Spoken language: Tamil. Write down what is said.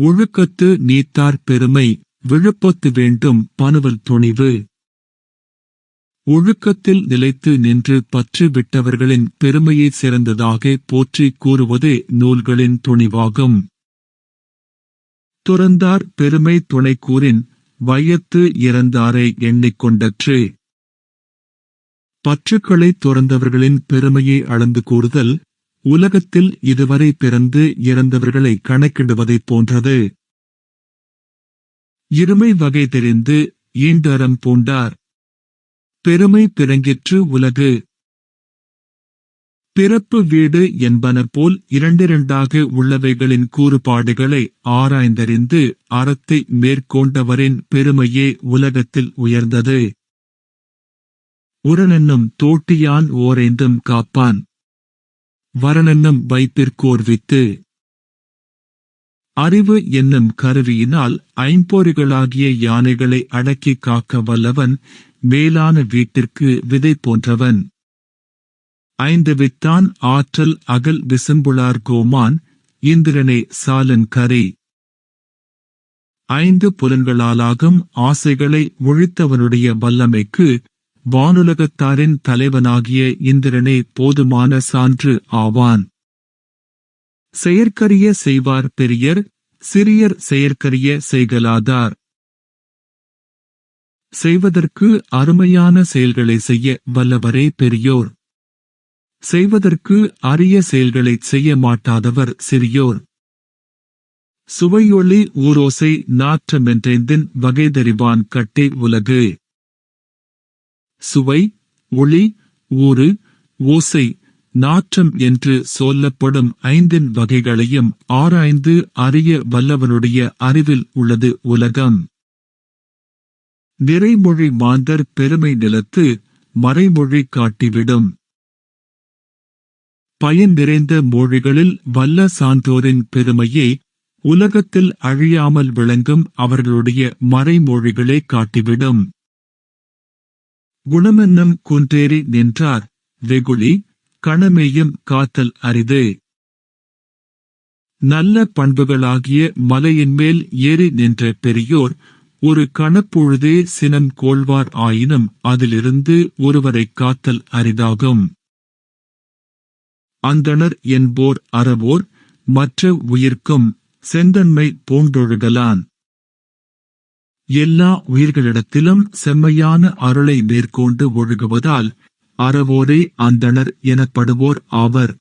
ஒழுக்கத்து நீத்தார் பெருமை விழுப்பத்து வேண்டும் பனுவல் துணிவு. ஒழுக்கத்தில் நிலைத்து நின்று பற்று விட்டவர்களின் பெருமையை சிறந்ததாக போற்றி கூறுவது நூல்களின் துணிவாகும். துறந்தார் பெருமை துணைக்கூறின் வயத்து வையத்து இறந்தாரை எண்ணிக்கொண்டற்று. பற்றுக்களை துறந்தவர்களின் பெருமையை அளந்து கூறுதல் உலகத்தில் இதுவரை பிறந்து இறந்தவர்களை கணக்கிடுவதைப் போன்றது. இருமை வகை தெரிந்து ஈண்டரம் பூண்டார். பெருமை பிறங்கிற்று உலகு. பிறப்பு வீடு என்பன போல் இரண்டிரண்டாக உள்ளவைகளின் கூறுபாடுகளை ஆராய்ந்தறிந்து அறத்தை மேற்கொண்டவரின் பெருமையே உலகத்தில் உயர்ந்தது. உரனென்னும் தோட்டியான் ஓரைந்தும் காப்பான். வரனென்னும் வைப்பிற்கோர்வித்து அறிவு என்னும் கருவியினால் ஐம்பொறிகளாகிய யானைகளை அடக்கிக் காக்க வல்லவன் மேலான வீட்டிற்கு விதை போன்றவன். ஐந்து வித்தான் ஆற்றல் அகல் விசும்புளார் கோமான் இந்திரனே சாலன் கரி. ஐந்து புலன்களாலாகும் ஆசைகளை ஒழித்தவனுடைய வல்லமைக்கு வானுலகத்தாரின் தலைவனாகிய இந்திரனே போதுமான சான்று ஆவான். செயற்கரிய செய்வார் பெரியர் சிறியர் செயற்கரிய செய்கலாதார் செய்வதற்கு அருமையான செயல்களை செய்ய வல்லவரே பெரியோர். செய்வதற்கு அரிய செயல்களை செய்ய மாட்டாதவர் சிறியோர். சுவையொளி ஊரோசை நாற்றமென்றெந்தின் வகைதறிவான் கட்டே உலகு. சுவை ஒளி ஊறு ஓசை நாற்றம் என்று சொல்லப்படும் ஐந்தின் வகைகளையும் ஆராய்ந்து அறிய வல்லவனுடைய அறிவில் உள்ளது உலகம். நிறைமொழி மாந்தர் பெருமை நிலத்து மறைமொழி காட்டிவிடும். பயன் நிறைந்த மொழிகளில் வல்ல சான்றோரின் பெருமையை உலகத்தில் அழியாமல் விளங்கும் அவர்களுடைய மறைமொழிகளே காட்டிவிடும். குணமென்னும் குன்றேறி நின்றார். வெகுளி கணமேயும் காத்தல் அரிது. நல்ல பண்புகளாகிய மலையின் மேல் ஏறி நின்ற பெரியோர் ஒரு கணப்பொழுதே சினம் கோள்வார் ஆயினும் அதிலிருந்து ஒருவரை காத்தல் அரிதாகும். அந்தணர் என்போர் அறவோர் மற்ற உயிர்க்கும் செந்தன்மை பூண்டொழுகலான். எல்லா உயிர்களிடத்திலும் செம்மையான அருளை மேற்கொண்டு ஒழுகுவதால் அறவோரே அந்தணர் எனப்படுவோர் ஆவர்.